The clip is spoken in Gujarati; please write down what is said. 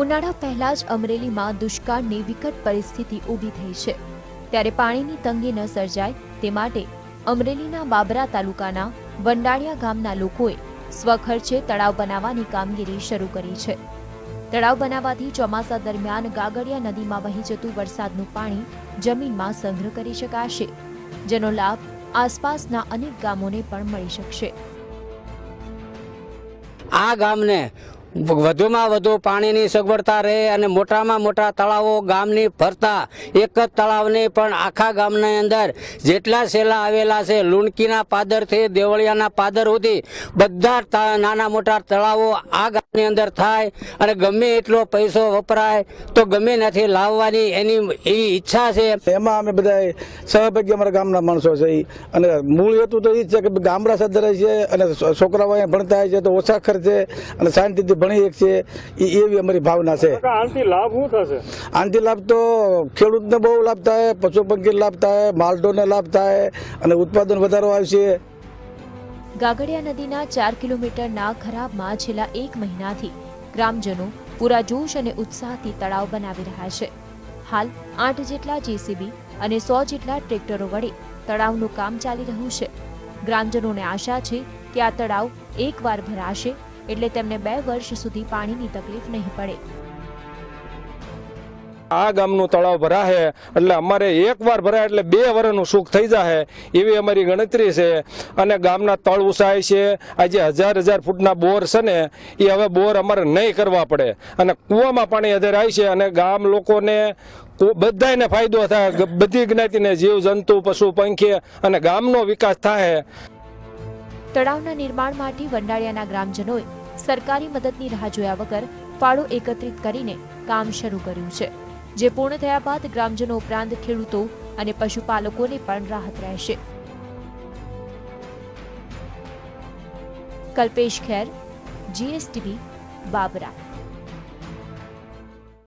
ઉનાળા પહેલા જ અમરેલીમાં દુષ્કાળની વિકટ પરિસ્થિતિ ઊભી થઈ છે. ત્યારે પાણીની તંગી ન સર્જાય તે માટે અમરેલીના બાબરા તાલુકાના વંડાળિયા ગામના લોકોએ સ્વખર્ચે તળાવ બનાવવાની કામગીરી શરૂ કરી છે. તળાવ બનાવવાથી ચોમાસા દરમિયાન ગાગડિયા નદીમાં વહી જતું વરસાદનું પાણી જમીનમાં સંગ્રહ કરી શકાશે, જેનો લાભ આસપાસના અનેક ગામોને પણ મળી શકશે. આ ગામને વધુમાં વધુ પાણીની સગવડતા રહે અને મોટામાં મોટા તળાવો ગામની ફરતા એક જ તળાવની પણ આખા ગામની અંદર જેટલા સેલા આવેલા છે, લુણકીના પાદરથી દેવળિયાના પાદર સુધી બધા નાના મોટા તળાવો આ ગામની અંદર થાય અને ગમે એટલો પૈસો વપરાય તો ગમે નથી લાવવાની એની એવી ઈચ્છા છે એમાં અમે બધા સહભાગી અમારા ગામના માણસો છે. અને મૂળ હેતુ તો એ છે કે ગામડા સદરે છે અને છોકરાઓ ભણતા હોય છે તો ઓછા ખર્ચે અને શાંતિથી ભણી એક છે એ એવી અમારી ભાવના છે. આનાથી લાભ શું થશે? આનાથી લાભ તો ખેડૂતને બહુ લાભ થાય પશુ લાભ થાય માલઢોરને લાભ થાય અને ઉત્પાદન વધારો આવશે. ગાગડિયા નદીના ચાર કિલોમીટરના ખરાબમાં છેલ્લા એક મહિનાથી ગ્રામજનો પૂરા જોશ અને ઉત્સાહથી તળાવ બનાવી રહ્યા છે. હાલ આઠ જેટલા જેસીબી અને સો જેટલા ટ્રેક્ટરો વડે તળાવનું કામ ચાલી રહ્યું છે. ગ્રામજનોને આશા છે કે આ તળાવ એકવાર ભરાશે એટલે તેમને બે વર્ષ સુધી પાણીની તકલીફ નહીં પડે. આ ગામનું તળાવ ભરાશે એટલે અમારે એક વાર ભરાય એટલે બે વર્ષનું સુખ થઈ જાય એવી અમારી ગણતરી છે. અને ગામના તળ ઉસાય છે આ જે હજાર હજાર ફૂટના બોર છે ને, એ હવે બોર અમારે નહીં કરવા પડે. અને કૂવામાં પાણી અત્યારે આવી છે અને ગામ લોકોને બધાને ફાયદો થાય બધી જ્ઞાતિને જીવ, જંતુ, પશુ, પંખી અને ગામનો વિકાસ થાય તળાવના નિર્માણ માટે વંડાળિયાના ગ્રામજનોએ સરકારી મદદની રાહ જોયા વગર ફાળો એકત્રિત કરીને કામ શરૂ કર્યું છે, જે પૂર્ણ થયા બાદ ગ્રામજનો ઉપરાંત ખેડૂતો અને પશુપાલકોને પણ રાહત રહેશે. Kalpesh Kher, G S T V, Babra.